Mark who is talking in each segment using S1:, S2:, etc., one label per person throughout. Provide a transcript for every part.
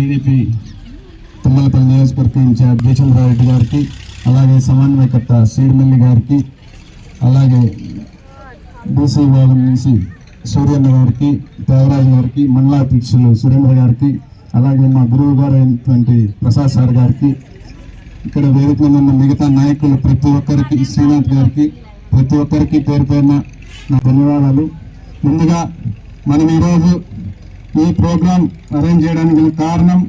S1: TDP Tummalapalli నియోజకవర్గం incharge Jayachandra Reddy గారికి అలాగే సమన్వయకర్త సీడిమల్లి గారికి అలాగే బీసీ విభాగం నుంచి సూర్యన్న గారికి త్యాగరాజు గారికి మండలా అధ్యక్షులు సురేంద్ర గారికి అలాగే మా గురువు గారు అయినటువంటి ప్రసాద్ సార్ గారికి ఇక్కడ వేదిక మీద ఉన్న మిగతా నాయకులు ప్రతి ఒక్కరికి శ్రీనాథ్ గారికి ప్రతి ఒక్కరికి పేరు పేరున నా ధన్యవాదాలు. ముందుగా మనం ఈరోజు ఈ ప్రోగ్రాం అరేంజ్ చేయడానికి కారణం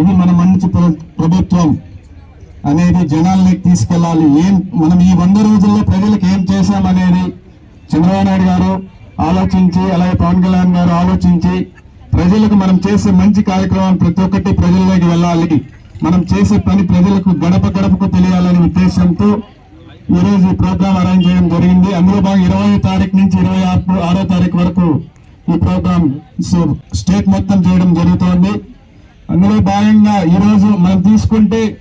S1: ఇది మన మంచి ప్ర- ప్రభుత్వం అనేది జనాల్లోకి తీసుకెళ్ళాలి. ఏం మనం ఈ వంద రోజుల్లో ప్రజలకు ఏం చేశామనేది చంద్రబాబు నాయుడు గారు ఆలోచించి అలాగే పవన్ కళ్యాణ్ గారు ఆలోచించి ప్రజలకు మనం చేసే మంచి కార్యక్రమాలు ప్రతి ఒక్కటి ప్రజల్లోకి వెళ్ళాలి. మనం చేసే పని ప్రజలకు గడప గడపకు తెలియాలనే ఉద్దేశంతో ఈ రోజు ఈ ప్రోగ్రాం అరేంజ్ చేయడం జరిగింది. అందులో భాగంగా ఇరవై తారీఖు నుంచి ఇరవై ఆరు ఆరో తారీఖు వరకు ఈ ప్రోగ్రామ్ సో- స్టేట్ మొత్తం చేయడం జరుగుతోంది. అందులో భాగంగా ఈరోజు మనం తీసుకుంటే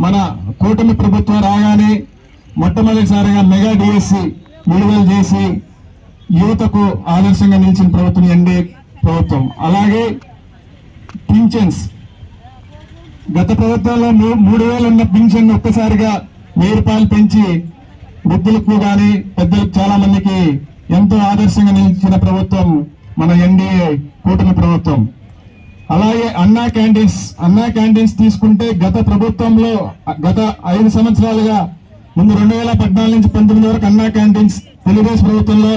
S1: మన కూటమి ప్రభుత్వం రాగానే మొట్టమొదటిసారిగా మెగా డిఎస్సి విడుదల చేసి యువతకు ఆదర్శంగా నిలిచిన ప్రభుత్వం ఎన్డీఏ ప్రభుత్వం. అలాగే పింఛన్స్. గత ప్రభుత్వంలో మూ- మూడు వేలు ఉన్న పింఛన్ ఒక్కసారిగా వెయ్యి రూపాయలు పెంచి వృద్ధులకు కానీ పెద్దలకు చాలా మందికి ఎంతో ఆదర్శంగా నిలిచిన ప్రభుత్వం మన ఎన్డీఏ కూటమి ప్రభుత్వం. అలాగే అన్నా క్యాంటీన్స్ అన్నా క్యాంటీన్స్ తీసుకుంటే గత ప్రభుత్వంలో గత ఐదు సంవత్సరాలుగా ముందు రెండు వేల పద్నాలుగు నుంచి పంతొమ్మిది వరకు అన్నా క్యాంటీన్స్ తెలుగుదేశం ప్రభుత్వంలో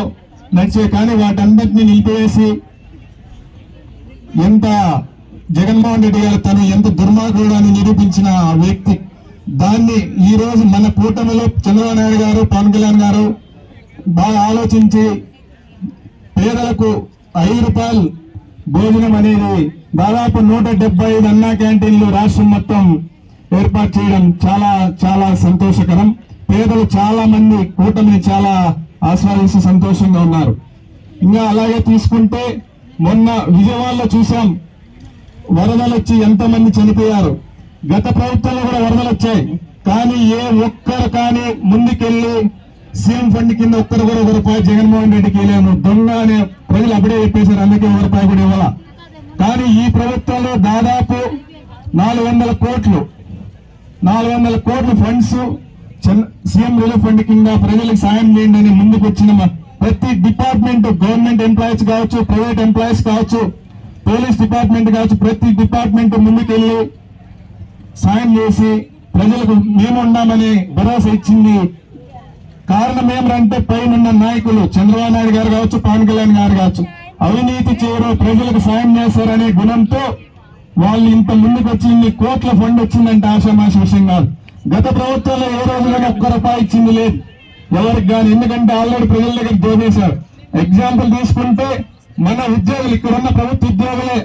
S1: నడిచే కానీ వాటన్నిటిని నిలిపివేసి ఎంత జగన్మోహన్ రెడ్డి గారు తను ఎంత దుర్మార్గుడు అని నిరూపించిన వ్యక్తి దాన్ని ఈ రోజు మన కూటమిలో చంద్రబాబు నాయుడు గారు పవన్ కళ్యాణ్ గారు బాగా ఆలోచించి పేదలకు ఐదు రూపాయలు భోజనం అనేది దాదాపు నూట డెబ్బై ఐదు అన్నా క్యాంటీన్లు రాష్ట్రం మొత్తం ఏర్పాటు చేయడం చాలా చాలా సంతోషకరం. పేదలు చాలా మంది కూటమిని చాలా ఆస్వాదిస్తూ సంతోషంగా ఉన్నారు. ఇంకా అలాగే తీసుకుంటే మొన్న విజయవాడలో చూసాం వరదలు వచ్చి ఎంతమంది చనిపోయారు. గత ప్రభుత్వంలో కూడా వరదలు వచ్చాయి కానీ ఏ ఒక్కరు కానీ ముందుకెళ్ళి సీఎం ఫండ్ కింద ఒక్కరు కూడా ఒక రూపాయి జగన్మోహన్ రెడ్డికి వెళ్ళాను దొంగ అనే ప్రజలు అప్పుడే చెప్పేశారు అందుకే ఒక రూపాయి కూడా ఇవ్వాల? కానీ ఈ ప్రభుత్వంలో దాదాపు నాలుగు వందల కోట్లు నాలుగు వందల ఫండ్స్ చంద్ర- సీఎం రిలీఫ్ ఫండ్ కింద ప్రజలకు సాయం చేయండి అని ముందుకు వచ్చిన ప్రతి డిపార్ట్మెంట్ గవర్నమెంట్ ఎంప్లాయీస్ కావచ్చు ప్రైవేట్ ఎంప్లాయీస్ కావచ్చు పోలీస్ డిపార్ట్మెంట్ కావచ్చు ప్రతి డిపార్ట్మెంట్ ముందుకెళ్ళి సాయం చేసి ప్రజలకు మేము ఉన్నామని భరోసా ఇచ్చింది కారణం ఏమంటే పైన ఉన్న నాయకులు చంద్రబాబు నాయుడు గారు కావచ్చు పవన్ కళ్యాణ్ గారు కావచ్చు అవినీతి చేయరు ప్రజలకు సాయం చేస్తారనే గుణంతో వాళ్ళు ఇంత ముందుకు వచ్చి ఇన్ని కోట్ల ఫండ్ వచ్చిందంటే ఆశామాష విషయం కాదు. గత ప్రభుత్వంలో ఏ రోజున ఒక్క రూపాయి ఇచ్చింది లేదు. ఎవరికి కానీ ఎందుకంటే ఆల్రెడీ ప్రజల దగ్గర దోచేశారు ఎగ్జాంపుల్ తీసుకుంటే మన ఉద్యోగులు ఇక్కడ ఉన్న ప్రభుత్వ ఉద్యోగులే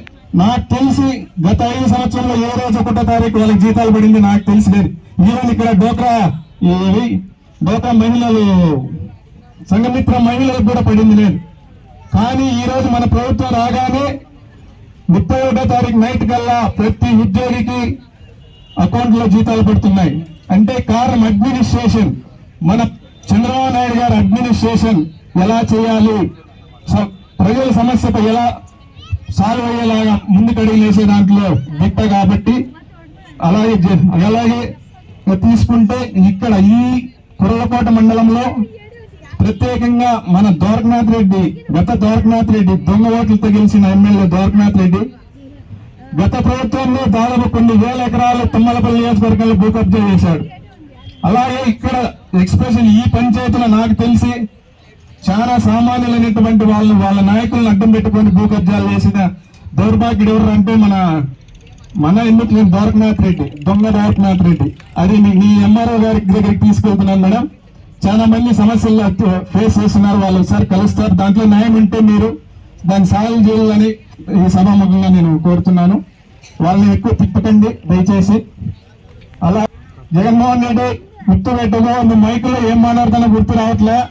S1: నాకు తెలిసి గత ఐదు సంవత్సరంలో ఏ రోజు ఒకటో తారీఖు వాళ్ళకి జీతాలు పడింది నాకు తెలిసి లేదు. ఈవెన్ ఇక్కడ డోక్రా ఏవి? డోక్రా మహిళలు సంఘమిత్ర మహిళలకు కూడా పడింది లేదు కానీ ఈరోజు మన ప్రభుత్వం రాగానే ముప్పై ఒకటో తారీఖు నైట్ కల్లా ప్రతి ఉద్యోగికి అకౌంట్లో జీతాలు పడుతున్నాయి. అంటే కారణం అడ్మినిస్ట్రేషన్ మన చంద్రబాబు నాయుడు గారు అడ్మినిస్ట్రేషన్ ఎలా చేయాలి? స- ప్రజల సమస్యపై ఎలా సాల్వ్ అయ్యేలాగా ముందుకడిగి వేసే దాంట్లో దిట్ట కాబట్టి అలాగే అలాగే తీసుకుంటే ఇక్కడ ఈ కుర్రలకోట మండలంలో ప్రత్యేకంగా మన ద్వారకనాథ్ రెడ్డి గత ద్వారకనాథ్ రెడ్డి దొంగ ఓట్లతో గెలిచిన ఎమ్మెల్యే ద్వారకనాథ్ రెడ్డి. గత ప్రభుత్వంలో దాదాపు కొన్ని వేల ఎకరాలు తుమ్మలపల్లి నియోజకవర్గంలో భూ కబ్జా చేశాడు. అలాగే ఇక్కడ ఎక్స్ప్రెషన్ ఈ పంచాయతీలో నాకు తెలిసి చాలా సామాన్యులైనటువంటి వాళ్ళు వాళ్ళ నాయకులను అడ్డం పెట్టుకొని భూ కబ్జాలు చేసిన దౌర్భాగ్యుడు ఎవరు అంటే మన మన ఎందుకు నేను ద్వారకనాథ్ రెడ్డి దొంగ ద్వారకనాథ్ రెడ్డి? అది మీ- ఎంఆర్ఓ గారి దగ్గరికి తీసుకెళ్తున్నాను మేడం. చాలా మంది సమస్యలు ఫేస్ చేస్తున్నారు వాళ్ళు. ఒకసారి కలుస్తారు. దాంట్లో న్యాయం ఉంటే మీరు దాన్ని సాయం చేయాలని ఈ సభాముఖంగా నేను కోరుతున్నాను. వాళ్ళని ఎక్కువ తిప్పకండి దయచేసి. అలా జగన్మోహన్ రెడ్డి గుర్తు పెట్టమో నువ్వు మైకులో ఏం మాట్లాడుతున్నా గుర్తు రావట్లే.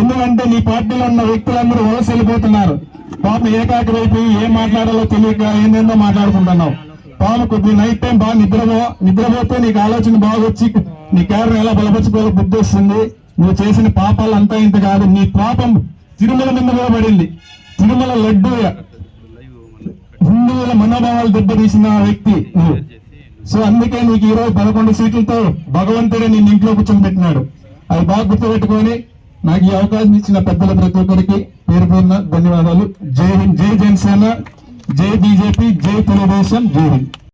S1: ఎందుకంటే నీ పార్టీలో ఉన్న వ్యక్తులందరూ వలస వెళ్ళిపోతున్నారు. పాపం ఏకాగ్రైపోయి ఏం మాట్లాడాలో తెలియక ఏందేందో మాట్లాడుకుంటున్నావు. పాము కొద్ది నైట్ టైం బాగా నిద్రపో నిద్రపోతే నీకు ఆలోచన బాగా వచ్చి నీ కేరళ ఎలా బలపరుచుకోవాలో బుద్ధి వస్తుంది. నువ్వు చేసిన పాపాలు అంతా ఇంత కాదు. నీ పాపం తిరుమల మీద కూడా పడింది తిరుమల లడ్డు హిందువుల మనోభావాలు దెబ్బతీసిన వ్యక్తి నువ్వు. సో అందుకే నీకు ఈ రోజు పదకొండు సీట్లతో భగవంతుడే నేను ఇంట్లో కూర్చొని పెట్టినాడు అది బాగా గుర్తుపెట్టుకొని నాకు ఈ అవకాశం ఇచ్చిన పెద్దల ప్రతి ఒక్కరికి పేరు పేరున ధన్యవాదాలు. జై హింద్ జై జనసేన. జై బీజేపీ జై తెలుగుదేశం జై హింద్